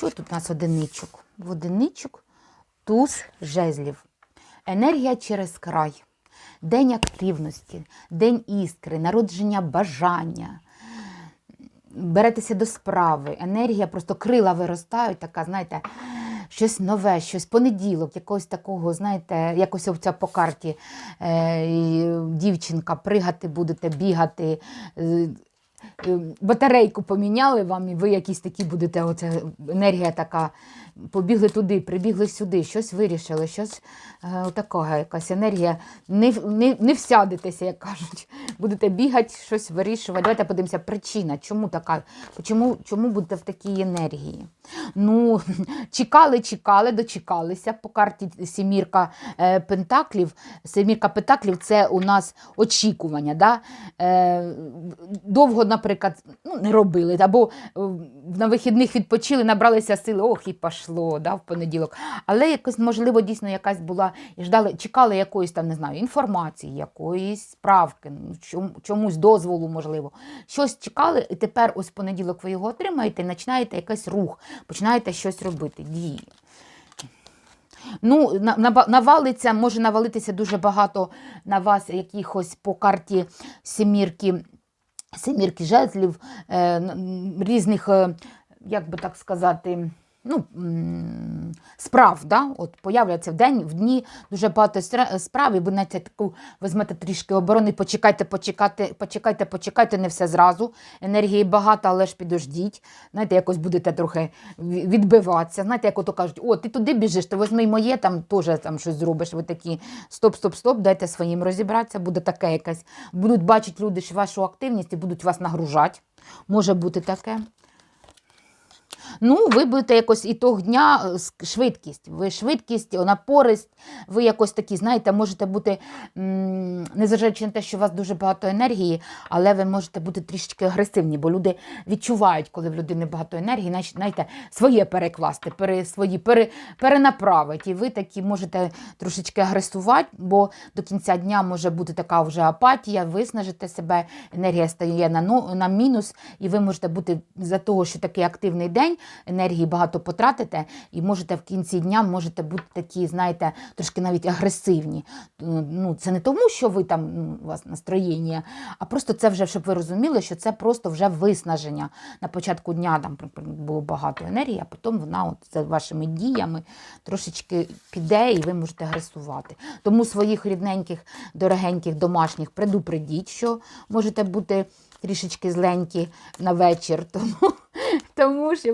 Що тут у нас одиничок? В одиничок туз жезлів. Енергія через край. День активності, день іскри, народження бажання. Беретеся до справи. Енергія, просто крила виростають, така, знаєте, щось нове, щось понеділок, якогось такого, знаєте, якось оця по карті е, дівчинка, пригати будете, бігати. е, Батарейку поміняли вам, і ви якісь такі будете, оця енергія така, побігли туди, прибігли сюди, щось вирішили, щось е, такого, якась енергія. Не, не, не всядетеся, як кажуть. Будете бігати, щось вирішувати. Давайте подивимося, причина, чому така, чому, чому будете в такій енергії. Ну, чекали, чекали, дочекалися по карті Сімірка е, Пентаклів. Семірка Пентаклів це у нас очікування. Да? Е, довго, наприклад, ну, не робили, або е, на вихідних відпочили, набралися сили, ох, і пішло да, в понеділок. Але якось, можливо, дійсно якась була, і ждали, чекали якоїсь там, не знаю, інформації, якоїсь справки, ну, чом- чомусь дозволу, можливо. Щось чекали, і тепер ось в понеділок ви його отримаєте і починаєте якийсь рух, починаєте щось робити, дії. Ну, навалиться, може навалитися дуже багато на вас якихось по карті сімірки, сімірки жезлів, е, різних, е, як би так сказати, ну, справ. Да? От появляться в день, в дні дуже багато справ, і ви знаєте, таку візьмете трішки оборони, почекайте, почекайте, почекайте, почекайте, не все зразу. Енергії багато, але ж підождіть. Знаєте, якось будете трохи відбиватися. Знаєте, як ото кажуть, о, ти туди біжиш, ти візьми й моє, там теж там щось зробиш. Ви такі стоп, стоп, стоп, дайте своїм розібратися, буде таке якесь. Будуть бачити люди вашу активність і будуть вас нагружати. Може бути таке. Ну, ви будете якось ітог дня е, швидкість. Ви швидкість, напористь, ви якось такі, знаєте, можете бути, незважаючи на те, що у вас дуже багато енергії, але ви можете бути трішечки агресивні, бо люди відчувають, коли в людини багато енергії, значить, знаєте, своє перекласти, пере, свої пере, перенаправити. І ви такі можете трошечки агресувати, бо до кінця дня може бути така вже апатія, виснажите себе, енергія стає на, на мінус, і ви можете бути за того, що такий активний день, енергії багато потратите, і можете в кінці дня можете бути такі, знаєте, трошки навіть агресивні. Ну, це не тому, що ви там ну, у вас настроєння, а просто це вже, щоб ви розуміли, що це просто вже виснаження. На початку дня там було багато енергії, а потім вона от за вашими діями трошечки піде, і ви можете агресувати. Тому своїх рідненьких, дорогеньких, домашніх предупредіть, що можете бути трішечки зленькі на вечір, тому, тому що